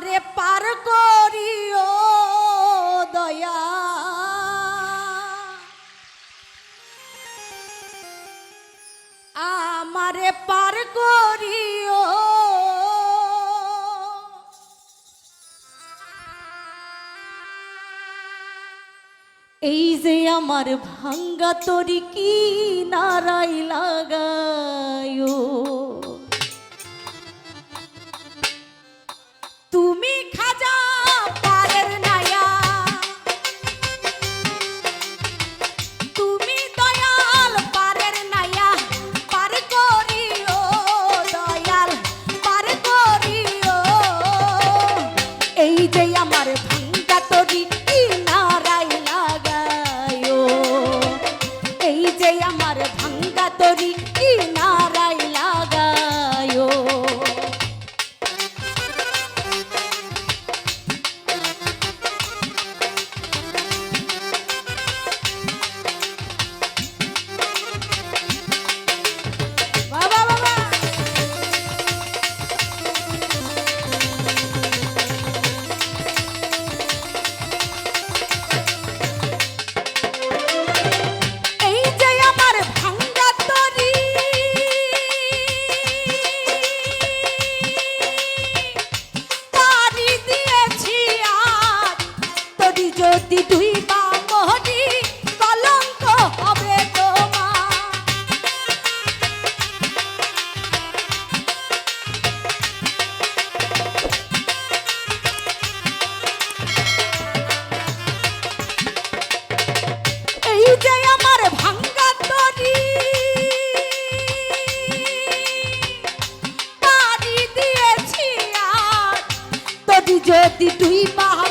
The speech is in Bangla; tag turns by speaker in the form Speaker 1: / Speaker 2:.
Speaker 1: আমারে পার করিও দয়া। আমারে পার করিও। এই যে আমার ভাঙ্গা তরি কি নারাই লাগায়ো? যদি তুই মহা